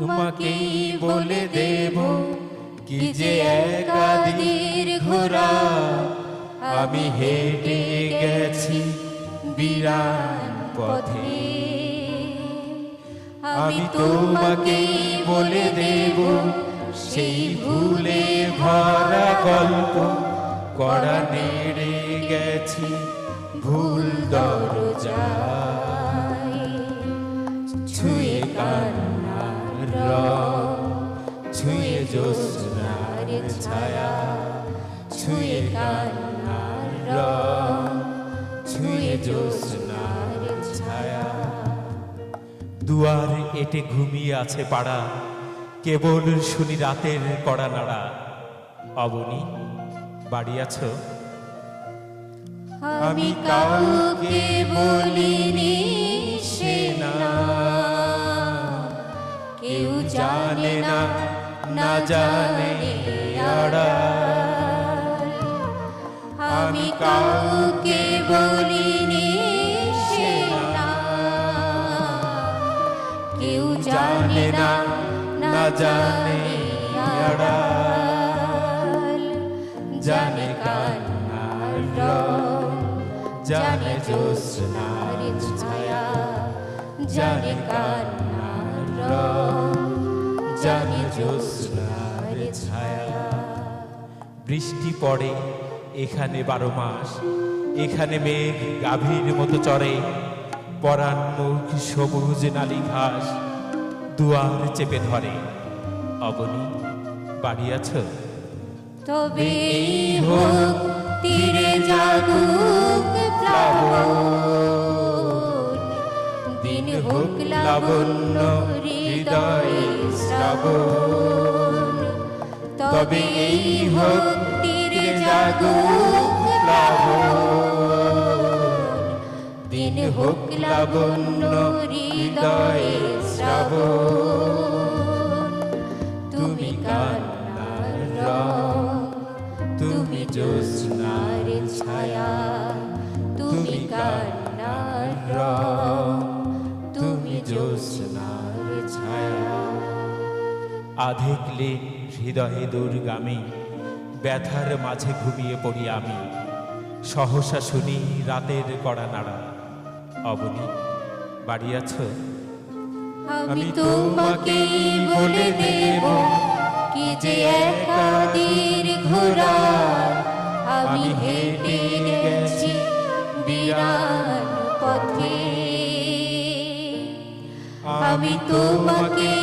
তোমাকেই বলে দেব কি যে একাদির ঘোরা আমি হেঁটে গেছি বিরান পথে। আমি তোমাকেই বলে দেব সেই ভুলে ভরা গল্প কড়া নেড়ে গেছি ভুল দরজায় জ্যোৎস্নার ছায়া ছুঁয়ে কান্নার রং ছুঁয়ে জ্যোৎস্নার ছায়া দুয়ার এটে ঘুমিয়ে আছে পাড়া কেবল শুনি রাতের কড়া নাড়া। অবনী বাড়ি আছো? আমি কাউকে না জানে। আমি কাউকে বলিনি কেউ জানে না না জানে। জানে কান্নার জানে জ্যোৎস্নার ছায়া, জানে কান্নার রং জানে জ্যোৎস্নার ছায়া বৃষ্টি পড়ে এখানে বারো মাস এখানে মেঘ গাভীর মতো চড়ে পরাণ মুখ সবুজ নালি ঘাস দুয়ার চেপে ধরে। অবনী বাড়ি আছো তবে হোক তীরে জাগুক প্লাবন। দিন হোক লাবণ্য হৃদয়ে। শ্রাবণ তবে এই হোক তীরে জাগুক প্লাবন। দিন হোক লাবণ্য হৃদয়ে শ্রাবণ। তুমি কান্নার রং, তুমি জ্যোৎস্নার ছায়া। তুমি কান্নার রং, তুমি জ্যোৎস্নার ছায়া আধেক লেন হৃদয়ে দুর্গামী, ব্যথার মাঝে ঘুমিয়ে পড়ি আমি। সহসা শুনি রাতের কড়া নাড়া। অবনী বাড়ি আছো আমি তোমাকেই বলে দেব কি যে একাদির ঘোরা আমি হেঁটে গেছি বিরান পথে। আমি তোমাকেই